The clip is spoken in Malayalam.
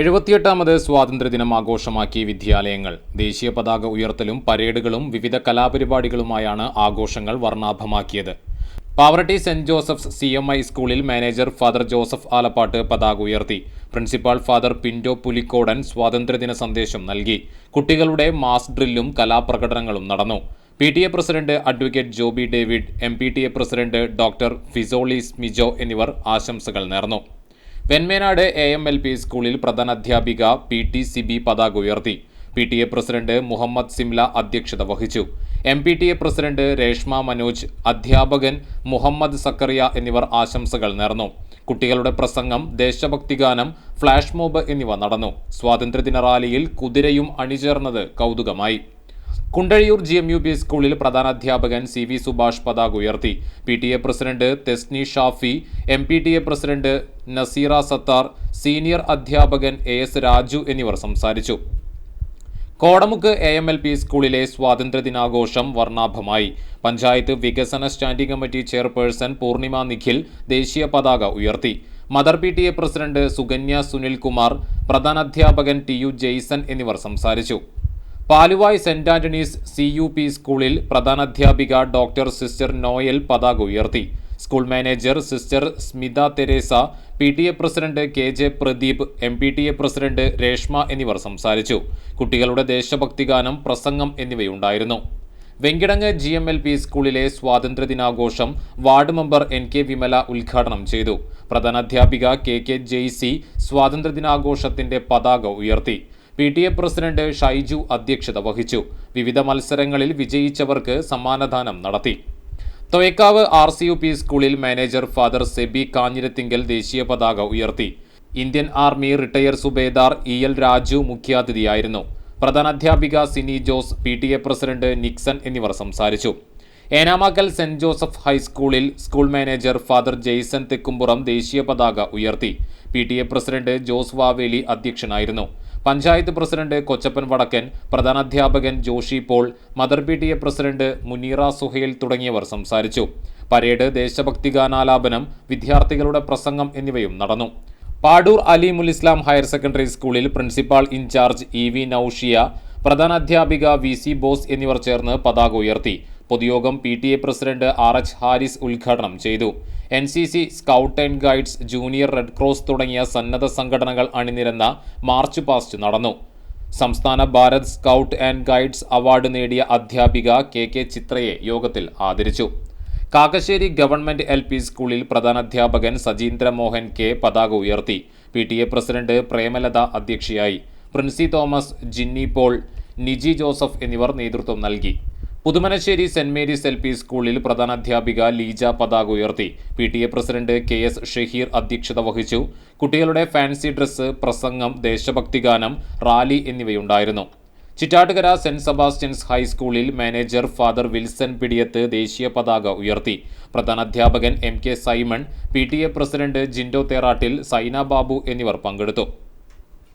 എഴുപത്തിയെട്ടാമത് സ്വാതന്ത്ര്യദിനം ആഘോഷമാക്കി വിദ്യാലയങ്ങൾ. ദേശീയ പതാക ഉയർത്തലും പരേഡുകളും വിവിധ കലാപരിപാടികളുമായാണ് ആഘോഷങ്ങൾ വർണാഭമാക്കിയത്. Pavaratty saint Joseph's C M I സ്കൂളിൽ മാനേജർ ഫാദർ ജോസഫ് ആലപ്പാട്ട് പതാക ഉയർത്തി. പ്രിൻസിപ്പാൾ ഫാദർ പിൻഡോ പുലിക്കോടൻ സ്വാതന്ത്ര്യദിന സന്ദേശം നൽകി. കുട്ടികളുടെ മാസ് ഡ്രില്ലും കലാപ്രകടനങ്ങളും നടന്നു. P T A president advocate Joby David M P T A president doctor Fisolis Mijo എന്നിവർ ആശംസകൾ നേർന്നു. Venmenad A M L P സ്കൂളിൽ പ്രധാനാധ്യാപിക പി ടി സിബി പതാക ഉയർത്തി. P T A president Muhammad Simla അധ്യക്ഷത വഹിച്ചു. M P T A president Reshma Manoj അധ്യാപകൻ മുഹമ്മദ് സക്കറിയ എന്നിവർ ആശംസകൾ നേർന്നു. കുട്ടികളുടെ പ്രസംഗം ദേശഭക്തിഗാനം ഫ്ലാഷ് മോബ് എന്നിവ നടന്നു. സ്വാതന്ത്ര്യദിന റാലിയിൽ കുതിരയും അണിചേർന്നത് കൗതുകമായി. Kundazhiyur G M U P സ്കൂളിൽ പ്രധാനാധ്യാപകൻ സി വി സുഭാഷ് പതാക ഉയർത്തി. P T A president Thesni Shafi M P T A president Nazeera Sathar senior അധ്യാപകൻ എ എസ് രാജു എന്നിവർ സംസാരിച്ചു. Kodamukku A M L P സ്കൂളിലെ സ്വാതന്ത്ര്യദിനാഘോഷം വർണാഭമായി. പഞ്ചായത്ത് വികസന standing committee chairperson Poornima Nikhil ദേശീയ പതാക ഉയർത്തി. Mother P T A president Sukanya Sunilkumar പ്രധാനാധ്യാപകൻ T U Jaison എന്നിവർ സംസാരിച്ചു. Paluvai saint Antony's C U P സ്കൂളിൽ പ്രധാനാധ്യാപിക ഡോക്ടർ സിസ്റ്റർ നോയൽ പതാക ഉയർത്തി. School manager sister Smitha Teresa P T A president K J Pradeep M P T A president Reshma എന്നിവർ സംസാരിച്ചു. കുട്ടികളുടെ ദേശഭക്തി ഗാനം പ്രസംഗം എന്നിവയുണ്ടായിരുന്നു. Venkitangu G M L P സ്കൂളിലെ സ്വാതന്ത്ര്യദിനാഘോഷം ward member N K Vimala ഉദ്ഘാടനം ചെയ്തു. പ്രധാനാധ്യാപിക കെ കെ ജെയ്സി സ്വാതന്ത്ര്യദിനാഘോഷത്തിന്റെ പതാക ഉയർത്തി. P T A president Shaiju അധ്യക്ഷത വഹിച്ചു. വിവിധ മത്സരങ്ങളിൽ വിജയിച്ചവർക്ക് സമ്മാനദാനം നടത്തി. Thoyakkavu R C U P സ്കൂളിൽ മാനേജർ ഫാദർ സെബി കാഞ്ഞിരത്തിങ്കൽ ദേശീയ പതാക ഉയർത്തി. Indian army retire Subedar E L Raju മുഖ്യാതിഥിയായിരുന്നു. പ്രധാനാധ്യാപിക Sini Jose P T A president Nixon എന്നിവർ സംസാരിച്ചു. ഏനാമാക്കൽ സെന്റ് ജോസഫ് ഹൈസ്കൂളിൽ school manager father Jaison Thekkumpuram ദേശീയ പതാക ഉയർത്തി. P T A president Jose Vaveli അധ്യക്ഷനായിരുന്നു. Panchayat president Kochappan Vadakkan പ്രധാനാധ്യാപകൻ Joshy Paul mother P T A president Muneera Suhail തുടങ്ങിയവർ സംസാരിച്ചു. പരേഡ് ദേശഭക്തി ഗാനാലാപനം വിദ്യാർത്ഥികളുടെ പ്രസംഗം എന്നിവയും നടന്നു. പാടൂർ അലിമുൽ ഇസ്ലാം ഹയർ സെക്കൻഡറി സ്കൂളിൽ principal in charge E V Noushiya പ്രധാനാധ്യാപിക V C Bose എന്നിവർ ചേർന്ന് പതാക ഉയർത്തി. പൊതുയോഗം P T A president R H Haris ഉദ്ഘാടനം ചെയ്തു. N C C scout and guides junior red cross തുടങ്ങിയ സന്നദ്ധ സംഘടനകൾ അണിനിരന്ന മാർച്ച് പാസ്റ്റ് നടന്നു. സംസ്ഥാന Bharat scout and guides award നേടിയ അധ്യാപിക കെ കെ ചിത്രയെ യോഗത്തിൽ ആദരിച്ചു. കാക്കശ്ശേരി ഗവൺമെന്റ് എൽ പി സ്കൂളിൽ പ്രധാനാധ്യാപകൻ സജീന്ദ്ര മോഹൻ കെ പതാക ഉയർത്തി. P T A president Premalatha അധ്യക്ഷയായി. Princy Thomas Jinny Paul Niji Joseph എന്നിവർ നേതൃത്വം നൽകി. Puthumanassery saint Mary's L P സ്കൂളിൽ പ്രധാനാധ്യാപിക ലീജ പതാക ഉയർത്തി. P T A president K S Shaheer അധ്യക്ഷത വഹിച്ചു. കുട്ടികളുടെ ഫാൻസി ഡ്രസ്സ് പ്രസംഗം ദേശഭക്തി ഗാനം റാലി എന്നിവയുണ്ടായിരുന്നു. ചിറ്റാട്ടുകര സെന്റ് സെബാസ്റ്റ്യൻസ് ഹൈസ്കൂളിൽ മാനേജർ ഫാദർ വിൽസൺ പിടിയത്ത് ദേശീയ പതാക ഉയർത്തി. പ്രധാനാധ്യാപകൻ M K Simon P T A president Jindo Therattil Saina Babu എന്നിവർ പങ്കെടുത്തു.